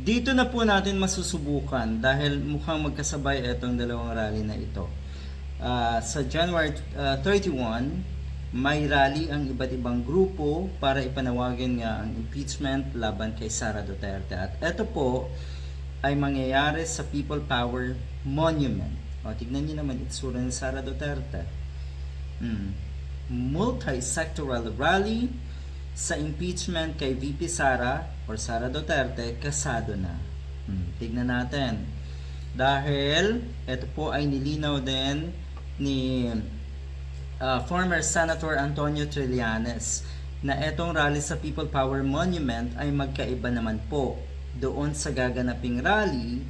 Dito na po natin masusubukan dahil mukhang magkasabay itong dalawang rally na ito. Ah, sa January ah, 31, may rally ang iba't ibang grupo para ipanawagan nga ang impeachment laban kay Sara Duterte. At ito po ay mangyayari sa People Power Monument. O, tignan niyo naman itsura ni Sara Duterte. Hmm. Multi-sectoral rally sa impeachment kay VP Sara or Sara Duterte kasado na. Hmm, tignan natin. Dahil ito po ay nilinaw din ni uh, former Senator Antonio Trillanes na etong rally sa People Power Monument ay magkaiba naman po. Doon sa gaganaping rally,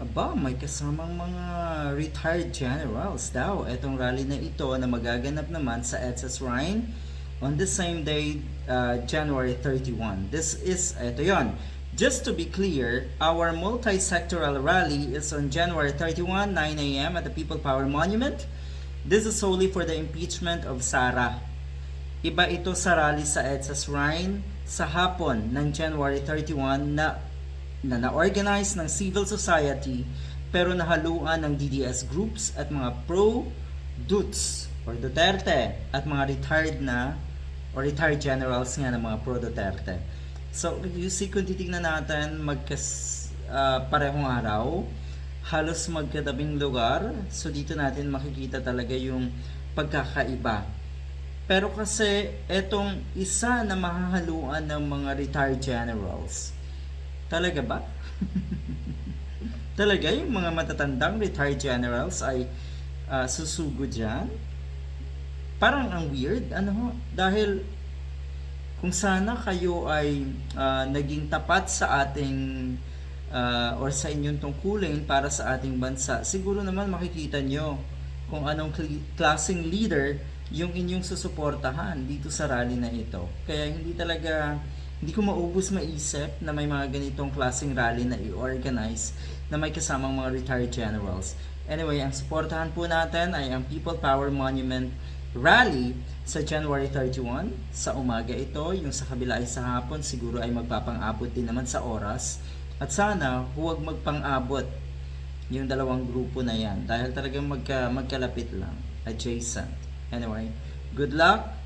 aba, may kasamang mga retired generals daw. Etong rally na ito na magaganap naman sa EDSA Shrine on the same day, uh, January 31. This is, ito yon. Just to be clear, our multi-sectoral rally is on January 31, 9 a.m. at the People Power Monument. This is solely for the impeachment of Sara. Iba ito sa rally sa EDSA Shrine sa hapon ng January 31 na na na-organize ng civil society pero nahaluan ng DDS groups at mga pro-Duts or Duterte at mga retired na or retired generals nga ng mga pro-Duterte. So, you see, kung titignan natin, magkas, ah, parehong araw, halos magkadabing lugar. So, dito natin makikita talaga yung pagkakaiba. Pero kasi, etong isa na mahahaluan ng mga retired generals, talaga ba? talaga yung mga matatandang retired generals ay ah, susugo dyan? Parang ang weird, ano ho? Dahil kung sana kayo ay ah, naging tapat sa ating ah, or sa inyong tungkulin para sa ating bansa, siguro naman makikita nyo kung anong kli- klaseng leader yung inyong susuportahan dito sa rally na ito. Kaya hindi talaga, hindi ko maubos maisip na may mga ganitong klaseng rally na i-organize na may kasamang mga retired generals. Anyway, ang suportahan po natin ay ang People Power Monument Rally sa January 31 sa umaga ito, yung sa kabila ay sa hapon siguro ay magpapang-abot din naman sa oras. At sana huwag magpang-abot yung dalawang grupo na yan. Dahil talagang magka, magkalapit lang. Adjacent. Anyway good luck